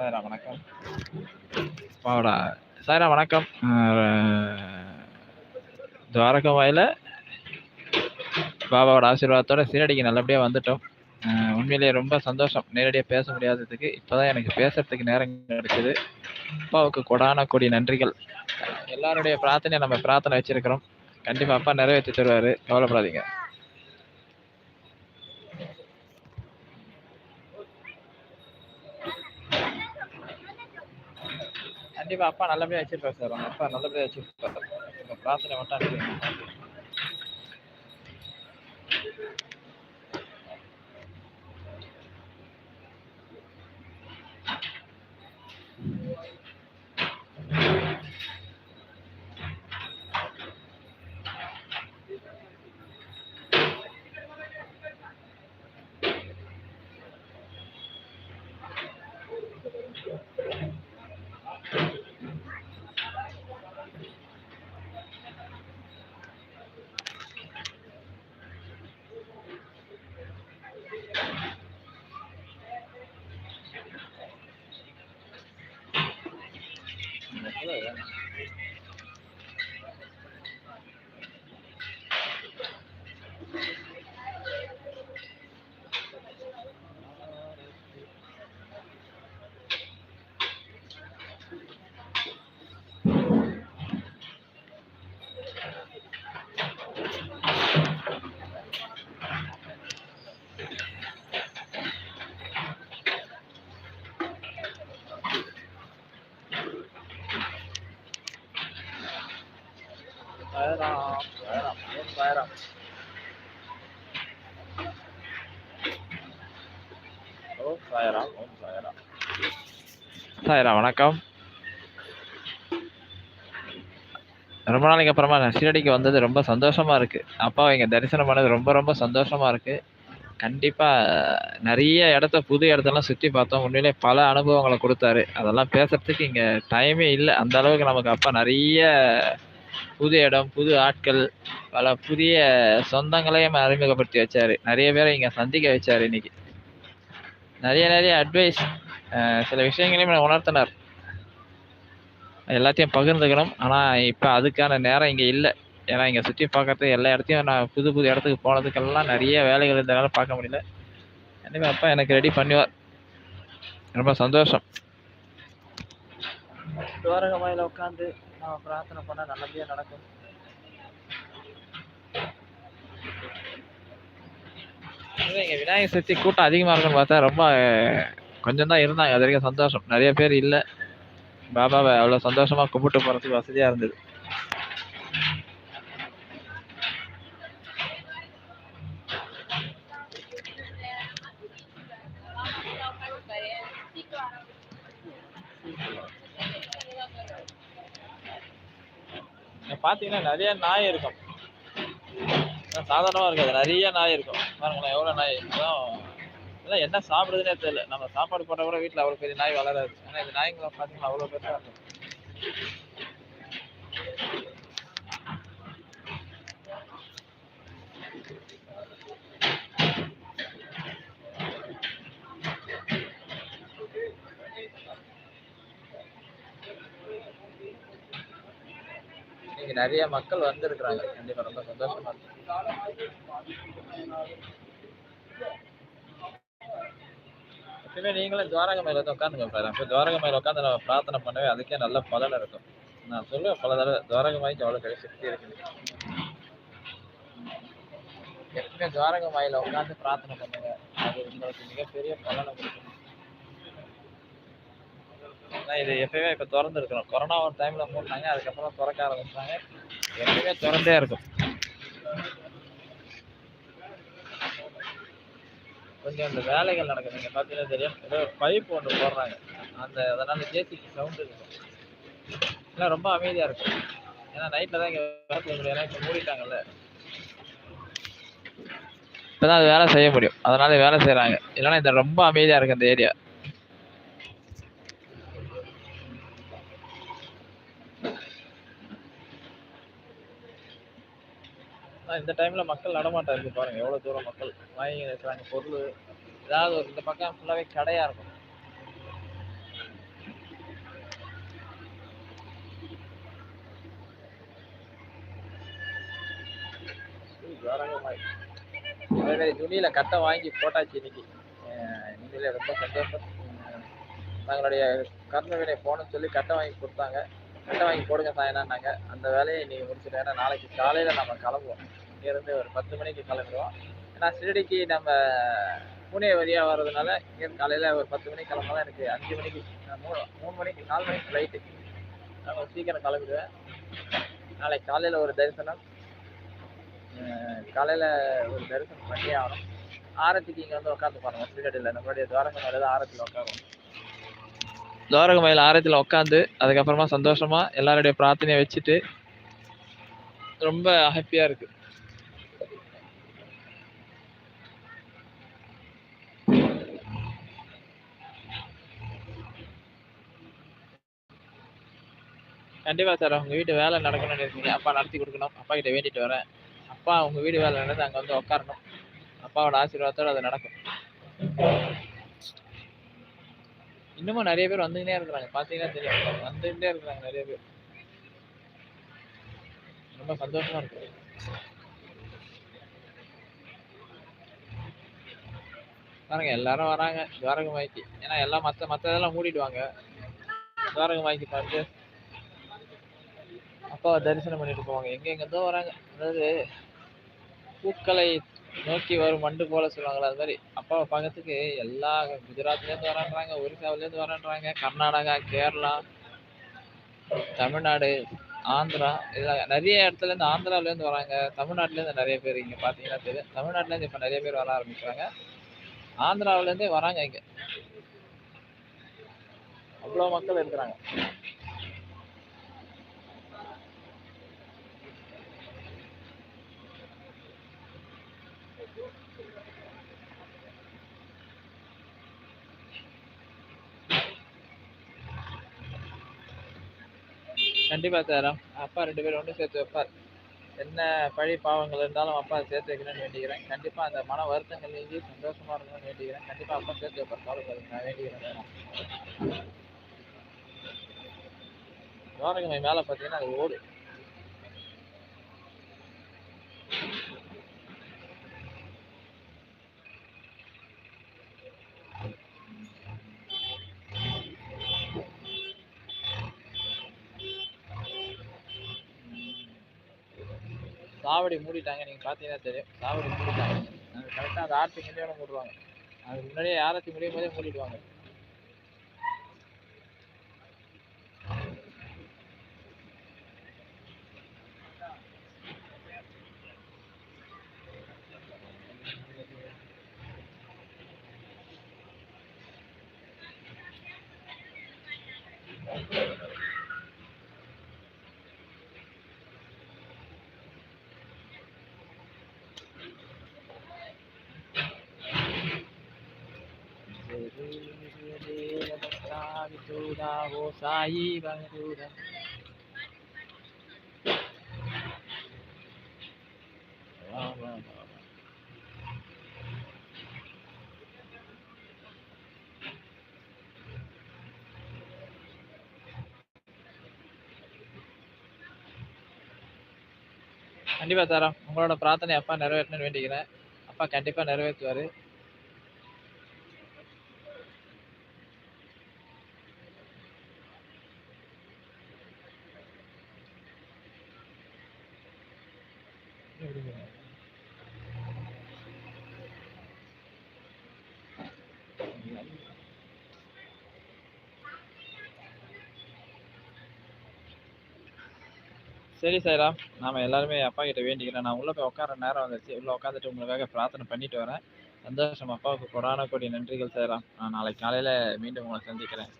சாயரா வணக்கம். பாவடா சாயரா வணக்கம். துவாரகம் வாயில பாபாவோட ஆசீர்வாதத்தோட சீரடிக்கு நல்லபடியாக வந்துட்டோம். உண்மையிலேயே ரொம்ப சந்தோஷம். நேரடியாக பேச முடியாததுக்கு. இப்போதான் எனக்கு பேசுறதுக்கு நேரம் கிடைச்சது. அப்பாவுக்கு கொடான கொடி நன்றிகள். எல்லாருடைய பிரார்த்தனையை நம்ம பிரார்த்தனை வச்சிருக்கிறோம். கண்டிப்பாக அப்பா நிறைவேற்றி தருவார் கவலைப்படாதீங்க. கண்டிப்பா அப்பா நல்லபடியா வச்சிருப்பாரு சார். அப்பா நல்லபடியா வச்சிருப்பாரு. உங்க பிரார்த்தனை மட்டும் சாய்ராம், சாய்ராம், ஓம் ஓம் ஓம் வணக்கம். ரொம்ப நாளைக்கு அப்புறமா நசிரடிக்கு வந்தது ரொம்ப சந்தோஷமா இருக்கு. அப்பாவை இங்க தரிசனம் பண்ணது ரொம்ப ரொம்ப சந்தோஷமா இருக்கு. கண்டிப்பா நிறைய இடத்த புது இடத்தெல்லாம் சுத்தி பார்த்தோம். உண்மையிலே பல அனுபவங்களை கொடுத்தாரு அதெல்லாம் பேசுறதுக்கு இங்க டைமே இல்லை அந்த அளவுக்கு நமக்கு அப்பா நிறைய புது இடம், புது ஆட்கள், பல புதிய சொந்தங்களையும் அறிமுகப்படுத்தி வச்சாரு. நிறைய பேரை இங்க சந்திக்க வச்சாரு இன்னைக்கு. நிறைய நிறைய அட்வைஸ் சில விஷயங்களையும் உணர்த்தினார். எல்லாத்தையும் பகிர்ந்துக்கணும். ஆனா, இப்ப அதுக்கான நேரம் இங்க இல்லை ஏன்னா, இங்க சுத்தி பார்க்கறதுக்கு எல்லா இடத்தையும் நான் புது புது இடத்துக்கு போனதுக்கெல்லாம் நிறைய வேலைகள் இருந்தனால பார்க்க முடியல. கண்டிப்பா அப்பா எனக்கு ரெடி பண்ணுவார். ரொம்ப சந்தோஷம். துவாரகமாயில உட்காந்து நம்ம பிரார்த்தனை பண்ணா நல்லபடியா நடக்கும். இங்க விநாயகர் சதுர்த்தி கூட்டம் அதிகமா இருக்குன்னு பார்த்தா ரொம்ப கொஞ்சம் தான் இருந்தாங்க. அது வரைக்கும் சந்தோஷம். நிறைய பேர் இல்ல. பாபாவை அவ்வளோ சந்தோஷமா கும்பிட்டு போறதுக்கு வசதியா இருந்தது. பார்த்தீங்கன்னா நிறைய நாய் இருக்கும். சாதாரணமாக இருக்காது. நிறைய நாய் இருக்கும். பாருங்களேன் எவ்வளோ நாய். இருக்கும் இதெல்லாம் என்ன சாப்பிடுதுன்னே தெரியல. நம்ம சாப்பாடு போட்டால் கூட வீட்டில் அவ்வளோ பெரிய நாய் வளராது. ஏன்னா இந்த நாய்ங்கள பார்த்தீங்கன்னா அவ்வளோ பெருசாக இருக்கும். இன்னைக்கு நிறைய மக்கள் வந்திருக்கிறாங்க. கண்டிப்பா ரொம்ப சந்தோஷமா இருக்கு. எப்பயுமே நீங்களும் துவாரக மேல உட்காந்துங்க இப்போ துவாரக மேல உட்காந்து நம்ம பிரார்த்தனை பண்ணவே அதுக்கே நல்ல பலன் இருக்கும். நான் சொல்லுவேன் பல துவாரக துவாரகமாய்க்கு அவ்வளோ கிடை சக்தி இருக்குன்னு. எப்பவுமே துவாரகமாயில உட்காந்து பிரார்த்தனை பண்ணுங்க. அது உங்களுக்கு மிகப்பெரிய பலனை கொடுக்கும் ஏன்னா இது எப்பயுமே இப்போ திறந்துருக்கணும் கொரோனா ஒரு டைமில் மூடுனாங்க. அதுக்கப்புறம் திறக்க ஆரம்பிச்சாங்க. எப்பயுமே திறந்தே இருக்கும். கொஞ்சம் இந்த வேலைகள் நடக்குது. நீங்கள் பார்த்தீங்கன்னா தெரியும். ஏதோ பைப் ஒன்று போடுறாங்க. அந்த அதனால் ஜேசிபி சவுண்டு இருக்கும். எல்லாம் ரொம்ப அமைதியாக இருக்கும். ஏன்னா நைட்டில் தான் இங்கே வேலை செய்ய முடியும். ஏன்னா இப்ப மூடிட்டாங்கல்ல. இப்பதான் அது வேலை செய்ய முடியும். அதனால் வேலை செய்கிறாங்க இல்லைன்னா இந்த ரொம்ப அமைதியாக இருக்குது இந்த ஏரியா. ஆனால் இந்த டைமில் மக்கள் நடமாட்டம் இருக்குது பாருங்கள் எவ்வளோ தூரம் மக்கள் வாங்கி நிற்கிறாங்க பொருள் ஏதாவது ஒரு இந்த பக்கம் ஃபுல்லாகவே கடையாக இருக்கும். அதே துணியில் கட்டை வாங்கி போட்டாச்சு இன்னைக்கு. நீங்களே ரொம்ப சந்தோஷம். தங்களுடைய கர்ண வினை போனோம்னு சொல்லி கட்டை வாங்கி கொடுத்தாங்க. கட்டை வாங்கி போடுங்க சாயனான்னாங்க அந்த வேலையை இன்னைக்கு முடிச்சுட்டேன் ஏன்னா நாளைக்கு காலையில் நம்ம கிளம்புவோம். இங்கேருந்து ஒரு பத்து மணிக்கு கிளம்பிடுவோம். ஏன்னா ஷிரடிக்கு நம்ம பூனே வழியாக வர்றதுனால இங்கேருந்து காலையில் ஒரு பத்து மணிக்கு கிளம்பலாம் எனக்கு அஞ்சு மணிக்கு மூணு மூணு மணிக்கு நாலு மணிக்கு ஃப்ளைட்டு நான் சீக்கிரம் கிளம்பிடுவேன். நாளைக்கு காலையில் ஒரு தரிசனம். காலையில் ஒரு தரிசனம் பண்ணியே ஆகணும். ஆரத்திக்கு இங்கே வந்து உட்காந்து பாருங்கள் ஸ்ரீரடியில் நம்மளுடைய துவாரங்கள் மேல தான் ஆரத்தில் உட்காருவோம். துவாரக மயில் ஆரத்தில் உட்காந்து அதுக்கப்புறமா சந்தோஷமா எல்லாருடைய பிரார்த்தனையை வச்சுட்டு ரொம்ப ஹாப்பியா இருக்கு. கண்டிப்பா சார் அவங்க வீட்டு வேலை நடக்கணும்னு இருக்கீங்க அப்பா நடத்தி கொடுக்கணும். அப்பா கிட்ட வேண்டிட்டு வரேன். அப்பா அவங்க வீடு வேலை நடந்து அங்க வந்து உட்காரணும் அப்பாவோட ஆசீர்வாதத்தோட அது நடக்கும். இன்னமும் நிறைய பேர் வந்துகிட்டே இருக்கிறாங்க. பாத்தீங்கன்னா தெரியும். வந்துகிட்டே இருக்கிறாங்க நிறைய பேர். ரொம்ப சந்தோஷமா இருக்கு. பாருங்க எல்லாரும் வராங்க. துவாரக மாய்க்கு ஏன்னா எல்லாம் மத்த மத்த இதெல்லாம் மூடிடுவாங்க. துவாரக மாய்க்கு பார்த்து அப்பாவை தரிசனம் பண்ணிட்டு போவாங்க. எங்க எங்கதோ வராங்க. அதாவது பூக்களை நோக்கி வரும் மண்டு போல சொல்லுவாங்களா அது மாதிரி அப்பாவை பார்க்கறதுக்கு எல்லா குஜராத்லேருந்து வரான்றாங்க ஒரிசாவில இருந்து வரான்றாங்க கர்நாடகா கேரளா தமிழ்நாடு ஆந்திரா இதில் நிறைய இடத்துல இருந்து ஆந்திரால இருந்து வராங்க தமிழ்நாட்டுல இருந்து நிறைய பேர் இங்க பாத்தீங்கன்னா தெரியும். தமிழ்நாட்டுல இருந்து இப்ப நிறைய பேர் வர ஆரம்பிக்கிறாங்க. ஆந்திராவுல இருந்தே வராங்க இங்க. அவ்வளவு மக்கள் இருக்கிறாங்க. கண்டிப்பா சார். அப்பா ரெண்டு பேரும் ஒன்று சேர்த்து வைப்பார். என்ன பழி பாவங்கள் இருந்தாலும் அப்பா சேர்த்து வைக்கணும்னு வேண்டிக்கிறேன். கண்டிப்பா அந்த மன வருத்தங்கள் நீங்கி சந்தோஷமா இருக்கணும்னு வேண்டிக்கிறேன். கண்டிப்பா அப்பா சேர்த்து வைப்பார். கவலைப்படுங்க நான் வேண்டிக்கிறேன். துவாரகமை மேல பாத்தீங்கன்னா அது ஓடு சாவடி மூடிட்டாங்க. நீங்கள் பார்த்தீங்கன்னா தெரியும். சாவடி மூடிட்டாங்க. அது கரெக்டாக அந்த ஆற்றுக்கு முடியோட மூடுவாங்க. அதுக்கு முன்னாடியே ஆரத்தி முடியும் போதே மூடிடுவாங்க. சாயி பகதூரம் கண்டிப்பா தரோம் உங்களோட பிரார்த்தனை அப்பா நிறைவேற்றணும்னு வேண்டிக்கிறேன். அப்பா கண்டிப்பா நிறைவேற்றுவாரு. சரி சாய்ராம் நாம எல்லாருமே அப்பா கிட்ட வேண்டிக்கிறேன். நான் உள்ள போய் உட்கார நேரம் வந்துச்சு உள்ள உட்காந்துட்டு உங்களுக்காக பிரார்த்தனை பண்ணிட்டு வரேன். சந்தோஷம் அப்பாவுக்கு கொடான கொடி நன்றிகள் சாய்ராம் நான் நாளைக்கு காலையில மீண்டும் உங்களை சந்திக்கிறேன்.